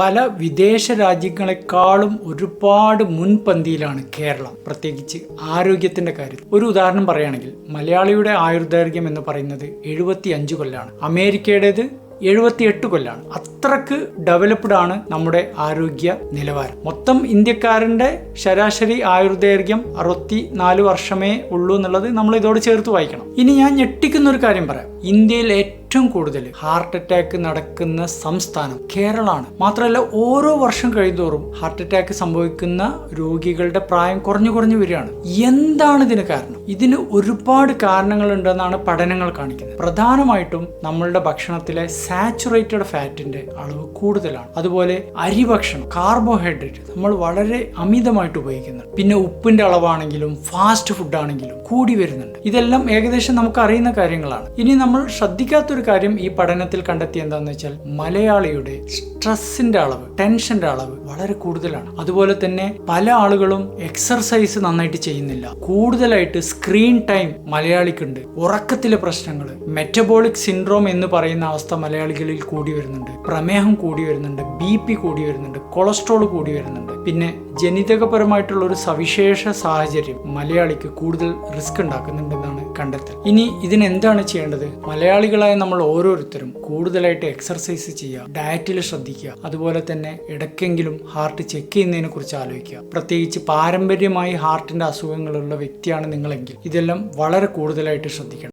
പല വിദേശ രാജ്യങ്ങളെക്കാളും ഒരുപാട് മുൻപന്തിയിലാണ് കേരളം. പ്രത്യേകിച്ച് ആരോഗ്യത്തിന്റെ കാര്യത്തിൽ ഒരു ഉദാഹരണം പറയുകയാണെങ്കിൽ മലയാളിയുടെ ആയുർദൈർഘ്യം എന്ന് പറയുന്നത് എഴുപത്തി അഞ്ച് കൊല്ലാണ്. അമേരിക്കയുടേത് എഴുപത്തിയെട്ട് കൊല്ലാണ്. അത്രയ്ക്ക് ഡെവലപ്ഡ് ആണ് നമ്മുടെ ആരോഗ്യ നിലവാരം. മൊത്തം ഇന്ത്യക്കാരന്റെ ശരാശരി ആയുർദൈർഘ്യം അറുപത്തി നാല് വർഷമേ ഉള്ളൂ എന്നുള്ളത് നമ്മൾ ഇതോട് ചേർത്ത് വായിക്കണം. ഇനി ഞാൻ ഞെട്ടിക്കുന്ന ഒരു കാര്യം പറയാം. ഇന്ത്യയിൽ ഏറ്റവും കൂടുതൽ ഹാർട്ട് അറ്റാക്ക് നടക്കുന്ന സംസ്ഥാനം കേരളമാണ്. മാത്രമല്ല ഓരോ വർഷം കഴിയുന്തോറും ഹാർട്ട് അറ്റാക്ക് സംഭവിക്കുന്ന രോഗികളുടെ പ്രായം കുറഞ്ഞു കുറഞ്ഞു വരികയാണ്. എന്താണ് ഇതിന് കാരണം? ഇതിന് ഒരുപാട് കാരണങ്ങളുണ്ടെന്നാണ് പഠനങ്ങൾ കാണിക്കുന്നത്. പ്രധാനമായിട്ടും നമ്മളുടെ ഭക്ഷണത്തിലെ സാച്ചുറേറ്റഡ് ഫാറ്റിന്റെ അളവ് കൂടുതലാണ്. അതുപോലെ അരി ഭക്ഷണം കാർബോഹൈഡ്രേറ്റ് നമ്മൾ വളരെ അമിതമായിട്ട് ഉപയോഗിക്കുന്നുണ്ട്. പിന്നെ ഉപ്പിന്റെ അളവാണെങ്കിലും ഫാസ്റ്റ് ഫുഡ് ആണെങ്കിലും കൂടി വരുന്നുണ്ട്. ഇതെല്ലാം ഏകദേശം നമുക്ക് അറിയുന്ന കാര്യങ്ങളാണ്. ഇനി നമ്മൾ ശ്രദ്ധിക്കാത്തൊരു കാര്യം ഈ പഠനത്തിൽ കണ്ടെത്തി എന്താണെന്ന് വെച്ചാൽ മലയാളിയുടെ സ്ട്രെസ്സിന്റെ അളവ് ടെൻഷന്റെ അളവ് വളരെ കൂടുതലാണ്. അതുപോലെ തന്നെ പല ആളുകളും എക്സർസൈസ് നന്നായിട്ട് ചെയ്യുന്നില്ല. കൂടുതലായിട്ട് സ്ക്രീൻ ടൈം മലയാളിക്കുണ്ട്. ഉറക്കത്തിലെ പ്രശ്നങ്ങൾ മെറ്റബോളിക് സിൻഡ്രോം എന്ന് പറയുന്ന അവസ്ഥ മലയാളികളിൽ കൂടി വരുന്നുണ്ട്. പ്രമേഹം കൂടി വരുന്നുണ്ട്. ബി പി കൂടി വരുന്നുണ്ട്. കൊളസ്ട്രോൾ കൂടി വരുന്നുണ്ട്. പിന്നെ ജനിതകപരമായിട്ടുള്ള ഒരു സവിശേഷ സാഹചര്യം മലയാളിക്ക് കൂടുതൽ റിസ്ക് ഉണ്ടാക്കുന്നുണ്ടെന്നാണ് കണ്ടെത്തൽ. ഇനി ഇതിനെന്താണ് ചെയ്യേണ്ടത്? മലയാളികളായ നമ്മൾ ഓരോരുത്തരും കൂടുതലായിട്ട് എക്സർസൈസ് ചെയ്യുക ഡയറ്റിൽ ശ്രദ്ധിക്കുക അതുപോലെ തന്നെ ഇടയ്ക്കെങ്കിലും ഹാർട്ട് ചെക്ക് ചെയ്യുന്നതിനെ കുറിച്ച് ആലോചിക്കുക. പ്രത്യേകിച്ച് പാരമ്പര്യമായി ഹാർട്ടിന്റെ അസുഖങ്ങളുള്ള വ്യക്തിയാണ് നിങ്ങളെങ്കിൽ ഇതെല്ലാം വളരെ കൂടുതലായിട്ട് ശ്രദ്ധിക്കണം.